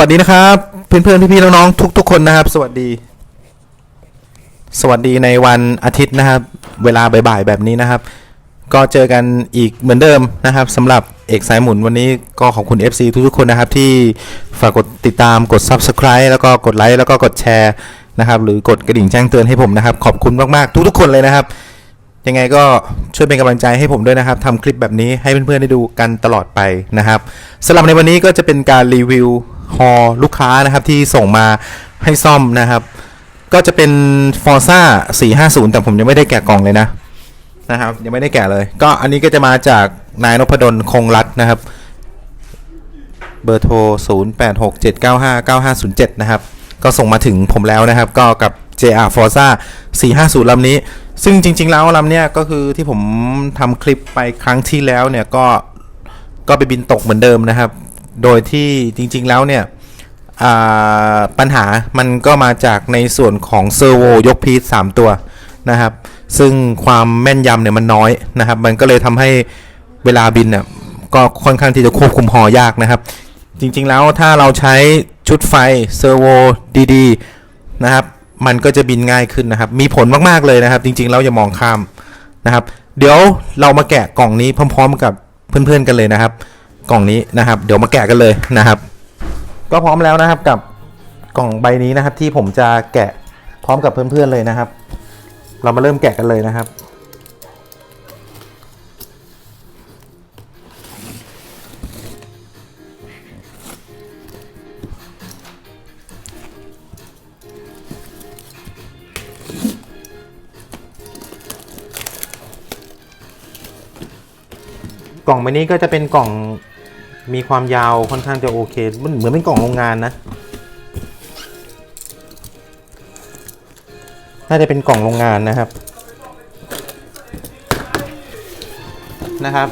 วัสดีนะครับ เพื่อนๆพี่ๆน้องๆทุกๆคนนะครับ สวัสดี สวัสดีในวันอาทิตย์นะครับ เวลาบ่ายๆแบบนี้นะครับ ก็เจอกันอีกเหมือนเดิมนะครับสำหรับเอกสายหมุนวันนี้ก็ขอบคุณ FC ทุกๆคนนะครับ ที่ฝากกดติดตามกด Subscribe แล้วก็กดไลค์แล้วก็กดแชร์นะครับหรือกดกระดิ่งแจ้งเตือนให้ผมนะครับ ขอบคุณมากๆ ทุกๆคนเลยนะครับ ยังไงก็ช่วยเป็นกำลังใจให้ผมด้วยนะครับทำคลิปแบบนี้ให้เพื่อนๆได้ดูกันตลอดไปนะครับสำหรับในวันนี้ก็จะเป็นการรีวิว ฮอลูกค้านะครับที่ส่งมาให้ซ่อมนะครับ ก็จะเป็น Forza 450 แต่ผมยังไม่ได้แกะกล่องเลยนะนะครับ ยังไม่ได้แกะเลย ก็อันนี้ก็จะมาจากนายนพดลคงรัตน์นะครับ เบอร์โทร 0867959507 นะครับ ก็ส่งมาถึงผมแล้วนะครับ ก็กับ JR Forza 450ลำนี้ ซึ่งจริง ๆ แล้วลำเนี้ยก็คือที่ผมทำคลิปไปครั้งที่แล้วเนี่ยก็ก็ไปบินตกเหมือนเดิมนะครับ โดยที่จริงๆแล้วเนี่ยปัญหามันก็มาจากในส่วนของเซอร์โวยกพีซ3ตัวนะครับ ซึ่งความแม่นยำเนี่ยมันน้อยนะครับ มันก็เลยทำให้เวลาบินเนี่ยก็ค่อนข้างที่จะควบคุมหอยากนะครับ จริงๆแล้วถ้าเราใช้ชุดไฟเซอร์โวดีๆนะครับ มันก็จะบินง่ายขึ้นนะครับ มีผลมากๆเลยนะครับ จริงๆแล้วอย่ามองข้ามนะครับ เดี๋ยวเรามาแกะกล่องนี้พร้อม ๆ กับเพื่อนๆกันเลยนะครับ กล่องนี้นะครับ เดี๋ยวมาแกะกันเลยนะครับ ก็พร้อมแล้วนะครับกับกล่องใบนี้นะครับ ที่ผมจะแกะพร้อมกับเพื่อนๆเลยนะครับ เรามาเริ่มแกะกันเลยนะครับ กล่องใบนี้ก็จะเป็นกล่อง มีความยาวค่อนข้างจะโอเค มันเหมือนเป็นกล่องโรงงานนะ น่าจะเป็นกล่องโรงงานนะครับ นะครับ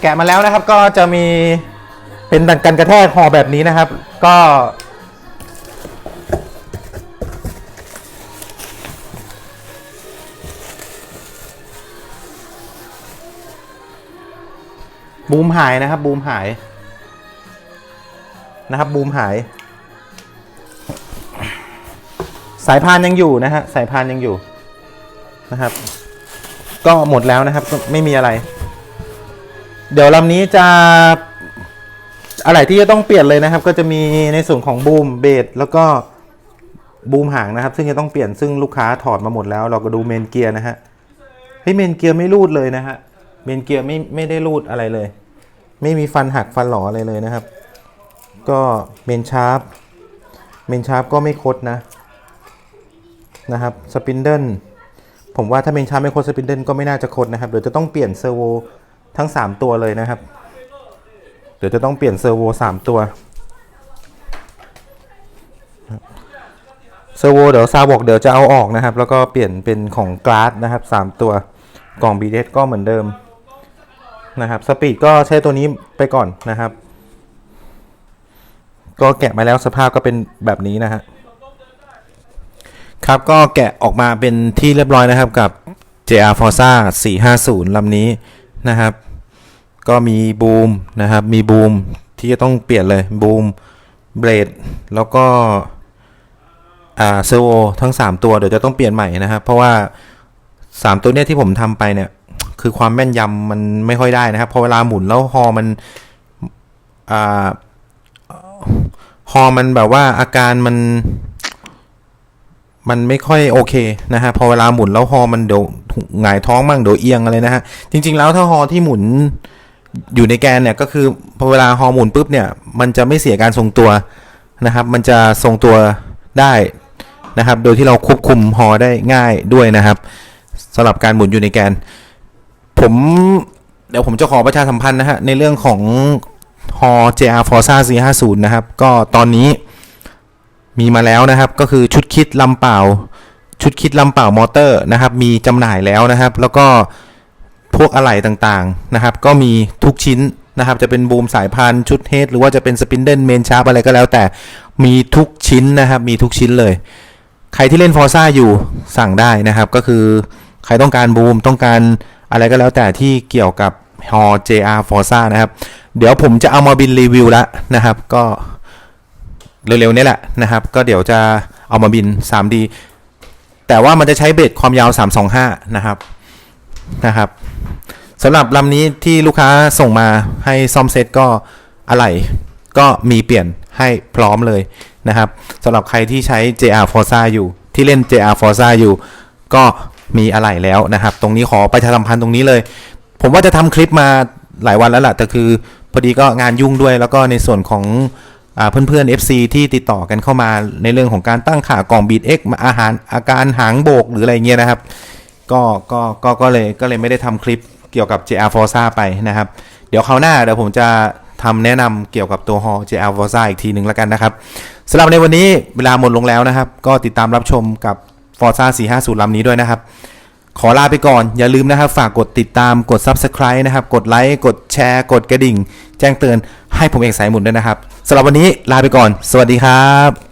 แกะมาแล้วนะครับก็จะมีเป็นดันกันกระแทกห่อแบบนี้นะครับ ก็ บูมหายนะครับ บูมหายนะครับ บูมหาย สายพานยังอยู่นะฮะสายพานยังอยู่นะครับ ก็หมดแล้วนะครับไม่มีอะไร เดี๋ยวลำนี้จะอะไรที่จะต้องเปลี่ยนเลยนะครับ ก็จะมีในส่วนของบูมเบสแล้วก็บูมหางนะครับ ซึ่งจะต้องเปลี่ยนซึ่งลูกค้าถอดมาหมดแล้ว เราก็ดูเมนเกียร์นะฮะเฮ้ยเมนเกียร์ไม่รูดเลยนะฮะ เมนเกียร์ไม่ไม่ได้รูดอะไรเลย ไม่มีฟันหักฟันหลออะไรเลยนะครับ ก็เมนชาร์ปเมนชาร์ปก็ไม่คดนะนะครับสปินเดิลผมว่าถ้าเมนชาร์ปไม่คดสปินเดิลก็ไม่น่าจะคดนะครับเดี๋ยวจะต้องเปลี่ยนเซอร์โวทั้ง 3 ตัวเลยนะครับ เดี๋ยวจะต้องเปลี่ยนเซอร์โว3ตัวเซอร์โวเดี๋ยวซาบอกเดี๋ยวจะเอาออกนะครับ แล้วก็เปลี่ยนเป็นของกราสนะครับ 3 ตัวกล่อง b ีเก็เหมือนเดิม นะครับสปีดก็ใช้ตัวนี้ไปก่อนนะครับ ก็แกะมาแล้วสภาพก็เป็นแบบนี้นะฮะครับก็แกะออกมาเป็นที่เรียบร้อยนะครับกับ JR Forza 450ลำนี้นะครับ ก็มีบูมนะครับ มีบูมที่จะต้องเปลี่ยนเลยบูมเบรดแล้วก็อ่าเซอร์โวทั้ง 3 ตัวเดี๋ยวจะต้องเปลี่ยนใหม่นะครับ เพราะว่า 3 ตัวเนี้ยที่ผมทำไปเนี่ย คือความแม่นยำมันไม่ค่อยได้นะครับ พอเวลาหมุนแล้วฮอมันอ่าฮอมันแบบว่าอาการมัน มันไม่ค่อยโอเคนะฮะพอเวลาหมุนแล้วฮอมันเดี๋ยวหงายท้องมั่งเดี๋ยวเอียงอะไรนะฮะจริง ๆ แล้วถ้าฮอที่หมุนอยู่ในแกนเนี่ยก็คือพอเวลาฮอหมุนปุ๊บเนี่ย มันจะไม่เสียการทรงตัวนะครับ มันจะทรงตัวได้นะครับ โดยที่เราควบคุมฮอได้ง่ายด้วยนะครับสำหรับการหมุนอยู่ในแกน ผมเดี๋ยวผมจะขอประชาสัมพันธ์นะฮะ ในเรื่องของฮอ JR Forza 450 นะครับ ก็ตอนนี้มีมาแล้วนะครับ ก็คือชุดคิดลำเปล่า ชุดคิดลำเปล่ามอเตอร์นะครับ มีจำหน่ายแล้วนะครับ แล้วก็พวกอะไหล่ต่างๆนะครับ ก็มีทุกชิ้นนะครับ จะเป็นบูมสายพานชุดเฮดหรือว่าจะเป็นสปินเดิลเมนชาร์ปอะไรก็แล้วแต่มีทุกชิ้นนะครับ มีทุกชิ้นเลย ใครที่เล่นฟอร์ซ่าอยู่สั่งได้นะครับ ก็คือใครต้องการบูมต้องการ อะไรก็แล้วแต่ที่เกี่ยวกับฮอ JR Forza นะครับ เดี๋ยวผมจะเอามาบินรีวิวแล้วนะครับ ก็เร็วๆนี้แหละนะครับ ก็เดี๋ยวจะเอามาบิน 3D แต่ว่ามันจะใช้เบสความยาว 325 นะครับนะครับสำหรับลำนี้ที่ลูกค้าส่งมาให้ซ่อมเซตก็อะไหล่ก็มีเปลี่ยนให้พร้อมเลยนะครับสำหรับใครที่ใช้ JR Forza อยู่ที่เล่น JR Forza อยู่ ก็ มีอะไหล่แล้วนะครับ ตรงนี้ขอประชาสัมพันธ์ตรงนี้เลย ผมว่าจะทำคลิปมาหลายวันแล้วล่ะแต่คือพอดีก็งานยุ่งด้วย แล้วก็ในส่วนของอเพื่อนๆ FC ที่ติดต่อกันเข้ามาในเรื่องของการตั้งขากล่องบีดเอ็กอาหารอาการหางโบกหรืออะไรเงี้ยนะครับ ก็ก็ก็ก็เลยก็เลยไม่ได้ทำคลิปเกี่ยวกับ JR Forza ไปนะครับ เดี๋ยวคราวหน้าเดี๋ยวผมจะทำแนะนำเกี่ยวกับตัวฮอ JR Forza อีกทีหนึ่งแล้วกันนะครับสำหรับในวันนี้เวลาหมดลงแล้วนะครับ ก็ติดตามรับชมกับ Forza 450ลำนี้ด้วยนะครับ ขอลาไปก่อน อย่าลืมนะครับ ฝากกดติดตามกด Subscribe นะครับ กดไลค์ กดแชร์ กดกระดิ่ง แจ้งเตือนให้ผมเอกสายหมุนด้วยนะครับสำหรับวันนี้ลาไปก่อน สวัสดีครับ